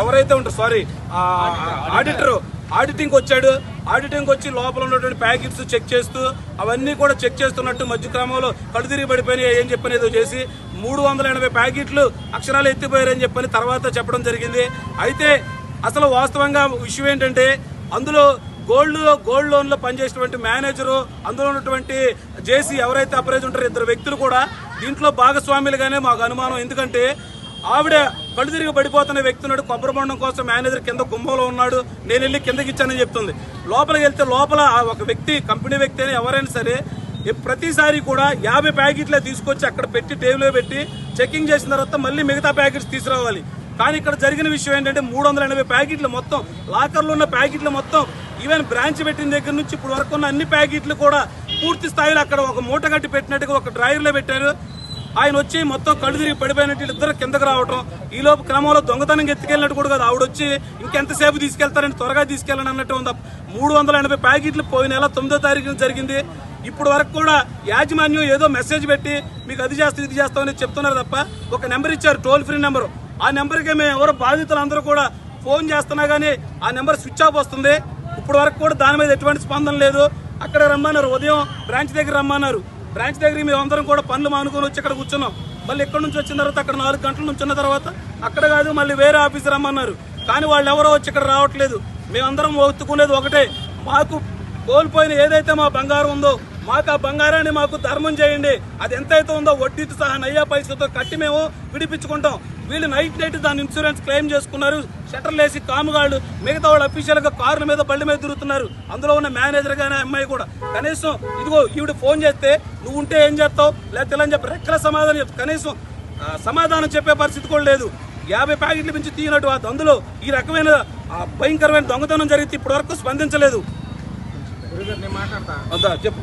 ఎవరైతే ఉంటారు sorry auditor auditing వచ్చాడు. ఆడిటింగ్ వచ్చి లోపల ఉన్నటువంటి ప్యాకెట్స్ చెక్ చేస్తూ అవన్నీ కూడా చెక్ చేస్తున్నట్టు మధ్య క్రమంలో తిరిగి పడిపోయినాయి ఏం చెప్పని ఏదో చేసి మూడు వందల ఎనభై ప్యాకెట్లు అక్షరాలు ఎత్తిపోయారని చెప్పని తర్వాత చెప్పడం జరిగింది. అయితే అసలు వాస్తవంగా విషయం ఏంటంటే అందులో గోల్డ్ గోల్డ్ లోన్లో పనిచేసేటువంటి మేనేజరు అందులో ఉన్నటువంటి జేసీ ఎవరైతే అప్రైజ్ ఉంటారో ఇద్దరు వ్యక్తులు కూడా దీంట్లో భాగస్వాములుగానే మాకు అనుమానం. ఎందుకంటే ఆవిడ కళ్ళు తిరిగి పడిపోతున్న వ్యక్తి ఉన్నాడు కొబ్బరి బొండం కోసం మేనేజర్ కింద గుమ్మంలో ఉన్నాడు. నేను వెళ్ళి కిందకి ఇచ్చానని చెప్తుంది. లోపలికి వెళ్తే లోపల ఆ ఒక వ్యక్తి కంపెనీ వ్యక్తి అయినా ఎవరైనా సరే ప్రతిసారి కూడా యాభై ప్యాకెట్లే తీసుకొచ్చి అక్కడ పెట్టి టేబుల్లో పెట్టి చెకింగ్ చేసిన తర్వాత మళ్ళీ మిగతా ప్యాకెట్స్ తీసుకురావాలి. కానీ ఇక్కడ జరిగిన విషయం ఏంటంటే మూడు వందల ఎనభై ప్యాకెట్లు మొత్తం లాకర్లో ఉన్న ప్యాకెట్లు మొత్తం ఈవెన్ బ్రాంచ్ పెట్టిన దగ్గర నుంచి ఇప్పుడు వరకు ఉన్న అన్ని ప్యాకెట్లు కూడా పూర్తి స్థాయిలో అక్కడ ఒక మూట కట్టి పెట్టినట్టుగా ఒక డ్రైవర్లో పెట్టారు. ఆయన వచ్చి మొత్తం కళ్ళు తిరిగి పడిపోయినట్టు ఇద్దరు కిందకు రావటం. ఈలోపు క్రమంలో దొంగతనం ఎత్తుకెళ్ళినట్టు కూడా కాదు. ఆవిడ వచ్చి ఇంకెంతసేపు తీసుకెళ్తారని త్వరగా తీసుకెళ్ళండి అన్నట్టు ఉంది. మూడు వందల ఎనభై ప్యాకెట్లు పోయిన నెల తొమ్మిదో తారీఖున జరిగింది. ఇప్పుడు వరకు కూడా యాజమాన్యం ఏదో మెసేజ్ పెట్టి మీకు అది చేస్తాం ఇది చేస్తామని చెప్తున్నారు తప్ప ఒక నెంబర్ ఇచ్చారు టోల్ ఫ్రీ నెంబర్. ఆ నెంబర్కి మేము ఎవరో బాధితులు అందరూ కూడా ఫోన్ చేస్తున్నా కానీ ఆ నెంబర్ స్విచ్ ఆఫ్ వస్తుంది. ఇప్పుడు వరకు కూడా దాని మీద ఎటువంటి స్పందన లేదు. అక్కడ రమ్మన్నారు ఉదయం బ్రాంచ్ దగ్గర రమ్మన్నారు. బ్రాంచ్ దగ్గర మేము అందరం కూడా పనులు మానుకొని వచ్చి ఇక్కడ కూర్చున్నాం. మళ్ళీ ఇక్కడ నుంచి వచ్చిన తర్వాత అక్కడ నాలుగు గంటల నుంచి ఉన్న తర్వాత అక్కడ కాదు మళ్ళీ వేరే ఆఫీస్ రమ్మన్నారు. కానీ వాళ్ళు ఎవరో వచ్చి ఇక్కడ రావట్లేదు. మేమందరం ఒత్తుకునేది ఒకటే. మాకు కోల్పోయిన ఏదైతే మా బంగారం ఉందో మాకు ఆ బంగారాన్ని మాకు ధర్మం చేయండి. అది ఎంతైతే ఉందో వడ్డీతో సహా నయ్యా పైసలతో కట్టి మేము విడిపించుకుంటాం. వీళ్ళు నైట్ నైట్ దాని ఇన్సూరెన్స్ క్లెయిమ్ చేసుకున్నారు. షటర్లు వేసి కాముగాళ్ళు మిగతా వాళ్ళు అఫీషియల్గా కార్ల మీద బళ్ళ మీద తిరుగుతున్నారు. అందులో ఉన్న మేనేజర్ కానీ అమ్మాయి కూడా. కనీసం ఇదిగో ఈవిడ ఫోన్ చేస్తే నువ్వు ఉంటే ఏం చేస్తావు? లేకపోతే అని చెప్పి రెక్కల సమాధానం చెప్తా కనీసం సమాధానం చెప్పే పరిస్థితి కూడా లేదు. యాభై ప్యాకెట్ల నుంచి తీయనట్టు అందులో ఈ రకమైన భయంకరమైన దొంగతనం జరిగితే ఇప్పటివరకు స్పందించలేదు. చెప్పు.